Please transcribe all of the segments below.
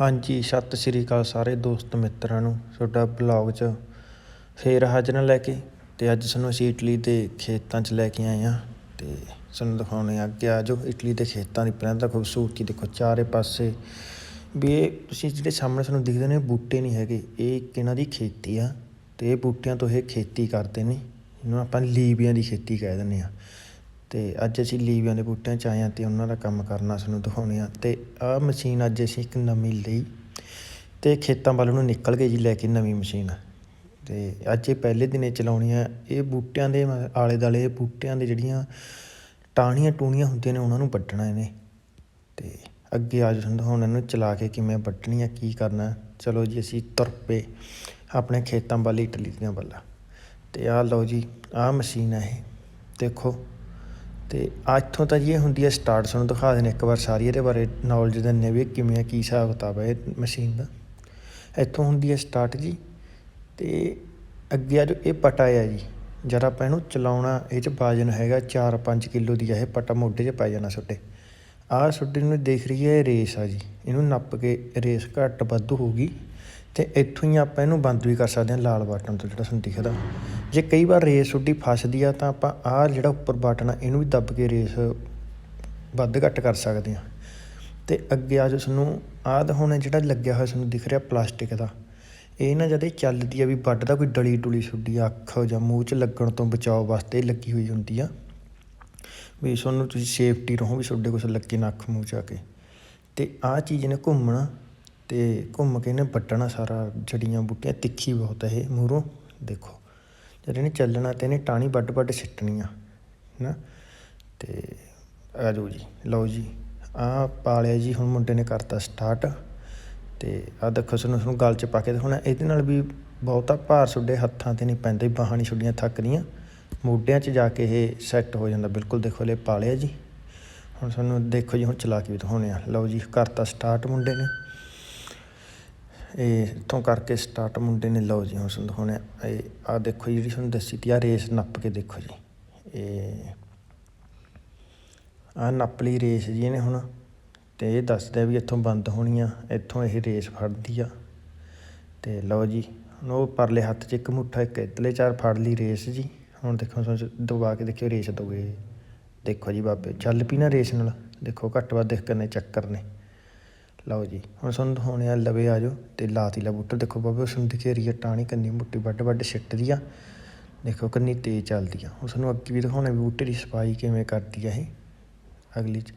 ਹਾਂਜੀ, ਸਤਿ ਸ਼੍ਰੀ ਅਕਾਲ ਸਾਰੇ ਦੋਸਤ ਮਿੱਤਰਾਂ ਨੂੰ, ਤੁਹਾਡਾ ਬਲੌਗ 'ਚ ਫੇਰ ਹਾਜ਼ਰ ਲੈ ਕੇ ਤੇ ਅੱਜ ਸਾਨੂੰ ਅਸੀਂ ਇਟਲੀ ਦੇ ਖੇਤਾਂ 'ਚ ਲੈ ਕੇ ਆਏ ਆ ਤੇ ਸਾਨੂੰ ਦਿਖਾਉਣੇ ਆ ਅੱਗੇ ਆ ਜੋ ਇਟਲੀ ਦੇ ਖੇਤਾਂ ਦੀ ਪਹਿਲਾਂ ਤਾਂ ਖੂਬਸੂਰਤੀ ਦੇਖੋ, ਚਾਰੇ ਪਾਸੇ ਵੀ ਇਹ ਤੁਸੀਂ ਜਿਹੜੇ ਸਾਹਮਣੇ ਸਾਨੂੰ ਦਿਖਦੇ ਨੇ, ਬੂਟੇ ਨਹੀਂ ਹੈਗੇ, ਇਹ ਇੱਕ ਇਹਨਾਂ ਦੀ ਖੇਤੀ ਆ ਤੇ ਇਹ ਬੂਟਿਆਂ ਤੋਂ ਇਹ ਖੇਤੀ ਕਰਦੇ ਨੇ, ਇਹਨੂੰ ਆਪਾਂ ਲੀਬੀਆਂ ਦੀ ਖੇਤੀ ਕਹਿ ਦਿੰਦੇ ਆ ਤੇ ਅੱਜ ਅਸੀਂ ਲੀਵਿਆਂ ਦੇ ਬੂਟਿਆਂ 'ਚ ਆਏ ਹਾਂ ਤੇ ਉਹਨਾਂ ਦਾ ਕੰਮ ਕਰਨਾ ਸਾਨੂੰ ਦਿਖਾਉਣੇ ਆ ਤੇ ਆਹ ਮਸ਼ੀਨ ਅੱਜ ਅਸੀਂ ਇੱਕ ਨਵੀਂ ਲਈ ਤੇ ਖੇਤਾਂ ਵੱਲ ਨੂੰ ਨਿਕਲ ਗਏ ਜੀ ਲੈ ਕੇ ਨਵੀਂ ਮਸ਼ੀਨ। ਤੇ ਅੱਜ ਇਹ ਪਹਿਲੇ ਦਿਨੇ ਚਲਾਉਣੀ ਆ, ਇਹ ਬੂਟਿਆਂ ਦੇ ਆਲੇ ਦੁਆਲੇ ਬੂਟਿਆਂ ਦੇ ਜਿਹੜੀਆਂ ਟਾਹਣੀਆਂ ਟੂਣੀਆਂ ਹੁੰਦੀਆਂ ਨੇ ਉਹਨਾਂ ਨੂੰ ਵੱਢਣਾ ਇਹਨੇ। ਤੇ ਅੱਗੇ ਆ ਤੁਹਾਨੂੰ ਦਿਖਾਉਣਾ, ਇਹਨੂੰ ਚਲਾ ਕੇ ਕਿਵੇਂ ਵੱਢਣੀ ਆ, ਕੀ ਕਰਨਾ। ਚਲੋ ਜੀ ਅਸੀਂ ਤੁਰ ਪਏ ਆਪਣੇ ਖੇਤਾਂ ਵੱਲ, ਇਟਲੀ ਦੀਆਂ ਵੱਲ। ਤੇ ਆਹ ਲਓ ਜੀ, ਆਹ ਮਸ਼ੀਨ ਆ ਇਹ। ਦੇਖੋ। ਤੇ ਇੱਥੋਂ ਤਾਂ ਜੀ ਇਹ ਹੁੰਦੀ ਹੈ ਸਟਾਰਟ ਤੁਹਾਨੂੰ ਦਿਖਾ ਦੇਣੇ ਇੱਕ ਵਾਰ ਸਾਰੀ ਇਹਦੇ ਬਾਰੇ ਨੌਲੇਜ ਦਿੰਦੇ ਵੀ ਕਿਵੇਂ ਆ ਕੀ ਹਿਸਾਬ ਕਿਤਾਬ ਹੈ ਇਹ ਮਸ਼ੀਨ ਦਾ। ਇੱਥੋਂ ਹੁੰਦੀ ਹੈ ਸਟਾਰਟ ਜੀ ਤੇ ਅੱਗੇ ਆ ਜੋ ਇਹ ਪਟਾ ਆ ਜੀ, ਜਦ ਆਪਾਂ ਇਹਨੂੰ ਚਲਾਉਣਾ, ਇਹ ਚ ਵਜਨ ਹੈਗਾ 4-5 ਕਿਲੋ ਦੀ ਆ, ਇਹ ਪਟਾ ਮੋਢੇ 'ਚ ਪੈ ਜਾਣਾ ਛੋਟੇ। ਆਹ ਛੋਟੇ ਨੂੰ ਦੇਖ ਰਹੀ ਹੈ ਇਹ ਰੇਸ ਆ ਜੀ, ਇਹਨੂੰ ਨੱਪ ਕੇ ਰੇਸ ਘੱਟ ਵੱਧ ਹੋਊਗੀ। ਤੇ ਇੱਥੋਂ ਹੀ ਆਪਾਂ ਇਹਨੂੰ ਬੰਦ ਵੀ ਕਰ ਸਕਦੇ ਹਾਂ, ਲਾਲ ਬਟਨ ਤੋਂ ਜਿਹੜਾ ਸਾਨੂੰ ਦਿਖਦਾ ਜੇ ਕਈ ਵਾਰ ਰੇਸ ਉੱਡੀ ਫਸਦੀ ਆ, ਤਾਂ ਆਪਾਂ ਆਹ ਜਿਹੜਾ ਉੱਪਰ ਬਟਨ ਆ, ਇਹਨੂੰ ਵੀ ਦੱਬ ਕੇ ਰੇਸ ਵੱਧ ਘੱਟ ਕਰ ਸਕਦੇ ਹਾਂ। ਤੇ ਅੱਗੇ ਆ ਜੋ ਤੁਹਾਨੂੰ ਆਹ ਹੁਣ ਜਿਹੜਾ ਲੱਗਿਆ ਹੋਇਆ ਤੁਹਾਨੂੰ ਦਿਖ ਰਿਹਾ ਪਲਾਸਟਿਕ ਦਾ। ਇਹ ਨਾ ਜਦ ਇਹ ਚੱਲਦੀ ਆ ਵੀ ਵੱਢਦਾ ਕੋਈ ਡਲੀ ਡੁਲੀ ਛੁੱਡੀ ਅੱਖ ਜਾਂ ਮੂੰਹ 'ਚ ਲੱਗਣ ਤੋਂ ਬਚਾਓ ਵਾਸਤੇ ਲੱਗੀ ਹੋਈ ਹੁੰਦੀ ਆ। ਵੀ ਤੁਹਾਨੂੰ ਤੁਸੀਂ ਸੇਫਟੀ ਰਹੋ ਵੀ ਤੁਹਾਡੇ ਕੁਛ ਲੱਗੇ ਨਾ ਅੱਖ ਮੂੰਹ 'ਚ ਆ ਕੇ। ਤੇ ਆਹ ਚੀਜ਼ ਨੇ ਘੁੰਮਣਾ ਤੇ ਘੁੰਮ ਕੇ ਇਹਨੇ ਵੱਟਣਾ ਸਾਰਾ, ਜੜੀਆਂ ਬੂਟੀਆਂ, ਤਿੱਖੀ ਬਹੁਤ ਹੈ ਇਹ ਮੂਹਰੋਂ। ਦੇਖੋ, ਜਦ ਇਹਨੇ ਚੱਲਣਾ ਤੇ ਇਹਨੇ ਟਾਣੀ ਵੱਡ ਵੱਡ ਸਿੱਟਣੀ ਆ ਨਾ ਤੇ ਆ ਜਾਓ ਜੀ, ਲਓ ਜੀ ਆਹ ਪਾਲਿਆ ਜੀ, ਹੁਣ ਮੁੰਡੇ ਨੇ ਕਰਤਾ ਸਟਾਰਟ ਤੇ ਆ ਦੇਖੋ ਸਾਨੂੰ ਸਾਨੂੰ ਗਲ 'ਚ ਪਾ ਕੇ ਹੁਣ ਇਹਦੇ ਨਾਲ ਵੀ ਬਹੁਤਾ ਭਾਰ ਤੁਹਾਡੇ ਹੱਥਾਂ ਤੇ ਨਹੀਂ ਪੈਂਦਾ ਬਾਹਾਂ ਨਹੀਂ ਛੁੱਡੀਆਂ, ਥੱਕਦੀਆਂ। ਮੋਢਿਆਂ 'ਚ ਜਾ ਕੇ ਇਹ ਸੈੱਟ ਹੋ ਜਾਂਦਾ, ਬਿਲਕੁਲ ਦੇਖੋ ਲੈ ਪਾਲਿਆ ਜੀ। ਹੁਣ ਸਾਨੂੰ ਦੇਖੋ ਜੀ, ਹੁਣ ਚਲਾ ਕੇ ਵੀ ਦਿਖਾਉਣੇ ਆ। ਲਓ ਜੀ, ਕਰਤਾ ਸਟਾਰਟ ਮੁੰਡੇ ਨੇ। ਇਹ ਇੱਥੋਂ ਕਰਕੇ ਸਟਾਰਟ ਮੁੰਡੇ ਨੇ, ਲਓ ਜੀ ਹੁਣ ਤੁਹਾਨੂੰ ਦਿਖਾਉਣੇ ਇਹ ਆ ਦੇਖੋ ਜੀ, ਜਿਹੜੀ ਤੁਹਾਨੂੰ ਦੱਸੀ ਤੀ ਆ ਰੇਸ ਨੱਪ ਕੇ ਦੇਖੋ ਜੀ। ਇਹ ਆ ਨੱਪ ਲਈ ਰੇਸ ਜੀ ਇਹਨੇ ਹੁਣ। ਤੇ ਇਹ ਦੱਸਦਾ ਵੀ ਇੱਥੋਂ ਬੰਦ ਹੋਣੀ ਆ, ਇੱਥੋਂ ਇਹ ਰੇਸ ਫੜਦੀ ਆ। ਤੇ ਲਓ ਜੀ, ਹੁਣ ਉਹ ਪਰਲੇ ਹੱਥ 'ਚ ਇੱਕ ਮੁੱਠਾ, ਇੱਕ ਇਤਲੇ ਚਾਰ ਫੜ ਲਈ ਰੇਸ ਜੀ। ਹੁਣ ਦੇਖੋ ਤੁਹਾਨੂੰ ਦਬਾ ਕੇ ਦੇਖਿਓ ਰੇਸ ਦੋਗੇ ਦੇਖੋ ਜੀ ਬਾਬੇ, ਚੱਲ ਪਈ ਨਾ ਰੇਸ ਨਾਲ। ਦੇਖੋ ਘੱਟ ਵੱਧ ਦੇਖ ਕਰਨੇ ਚੱਕਰ ਨੇ। ਲਓ ਜੀ, ਹੁਣ ਤੁਹਾਨੂੰ ਦਿਖਾਉਣੇ ਆ ਲਵੇ ਆ ਜਾਓ ਤੇ ਲਾਤੀ ਲਾ ਬੂਟਰ ਦੇਖੋ ਬਾਬੇ, ਉਸ ਨੂੰ ਦਿਖੇਰੀ ਆ ਟਾਣੀ ਕੰਨੀ ਮੁੱਟੀ ਵੱਡ ਵੱਡ ਸਿੱਟਦੀ ਆ। ਦੇਖੋ ਕਿੰਨੀ ਤੇਜ਼ ਚੱਲਦੀ ਆ। ਹੁਣ ਤੁਹਾਨੂੰ ਅੱਗੇ ਵੀ ਦਿਖਾਉਣਾ ਵੀ ਬੂਟੇ ਦੀ ਸਫ਼ਾਈ ਕਿਵੇਂ ਕਰਦੀ ਆ ਇਹ। ਅਗਲੀ ਚ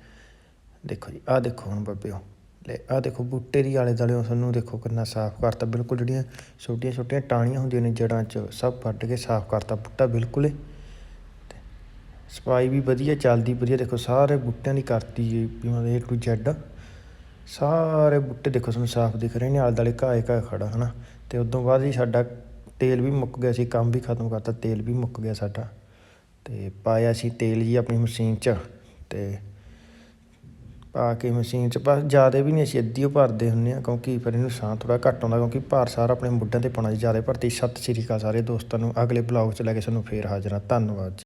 ਦੇਖੋ ਜੀ, ਆਹ ਦੇਖੋ ਹੁਣ ਬਾਬੇ ਉਹ। ਲੈ, ਆਹ ਦੇਖੋ ਬੂਟੇ ਦੀ ਆਲੇ ਦੁਆਲੇ ਤੁਹਾਨੂੰ ਦੇਖੋ ਕਿੰਨਾ ਸਾਫ਼ ਕਰਤਾ। ਬਿਲਕੁਲ ਜਿਹੜੀਆਂ ਛੋਟੀਆਂ ਛੋਟੀਆਂ ਟਾਹਣੀਆਂ ਹੁੰਦੀਆਂ ਨੇ ਜੜਾਂ 'ਚ, ਸਭ ਵੱਢ ਕੇ ਸਾਫ਼ ਕਰਤਾ ਬੂਟਾ ਬਿਲਕੁਲ। ਹੀ ਤੇ ਸਫ਼ਾਈ ਵੀ ਵਧੀਆ, ਚੱਲਦੀ ਵਧੀਆ। ਦੇਖੋ ਸਾਰੇ ਬੂਟਿਆਂ ਦੀ ਕਰਤੀ ਜੀ ਵੀ ਮਤਲਬ ਏ ਟੂ ਜ਼ੈਡ ਸਾਰੇ ਬੂਟੇ ਦੇਖੋ ਤੁਹਾਨੂੰ ਸਾਫ਼ ਦਿਖ ਰਹੇ ਨੇ, ਆਲੇ ਦੁਆਲੇ ਘਾਹ ਹੀ ਘਾਹ ਖੜਾ, ਹਨਾ? ਤੇ ਉਦੋਂ ਬਾਅਦ ਜੀ ਸਾਡਾ ਤੇਲ ਵੀ ਮੁੱਕ ਗਿਆ ਸੀ, ਕੰਮ ਵੀ ਖਤਮ ਕਰਤਾ, ਤੇਲ ਵੀ ਮੁੱਕ ਗਿਆ ਸਾਡਾ। ਤੇ ਪਾਇਆ ਸੀ ਤੇਲ ਜੀ ਆਪਣੀ ਮਸ਼ੀਨ 'ਚ, ਤੇ ਪਾ ਕੇ ਮਸ਼ੀਨ 'ਚ, ਬਸ ਜ਼ਿਆਦਾ ਵੀ ਨਹੀਂ ਅਸੀਂ ਅੱਧੀ ਓ ਭਰਦੇ ਹੁੰਦੇ ਆ ਕਿਉਂਕਿ ਫਿਰ ਇਹਨੂੰ ਸਾਹ ਥੋੜਾ ਘੱਟ ਆਉਂਦਾ, ਕਿਉਂਕਿ ਭਾਰ ਸਾਰਾ ਆਪਣੇ ਮੁੱਢਿਆਂ ਤੇ ਪਾਉਣਾ ਜੀ ਜ਼ਿਆਦਾ ਭਰਤੀ। ਸਤਿ ਸ਼੍ਰੀ ਅਕਾਲ ਸਾਰੇ ਦੋਸਤਾਂ ਨੂੰ, ਅਗਲੇ ਬਲੌਗ 'ਚ ਲੈ ਕੇ ਸਾਨੂੰ ਫੇਰ ਹਾਜ਼ਰਾਂ ਧੰਨਵਾਦ ਜੀ।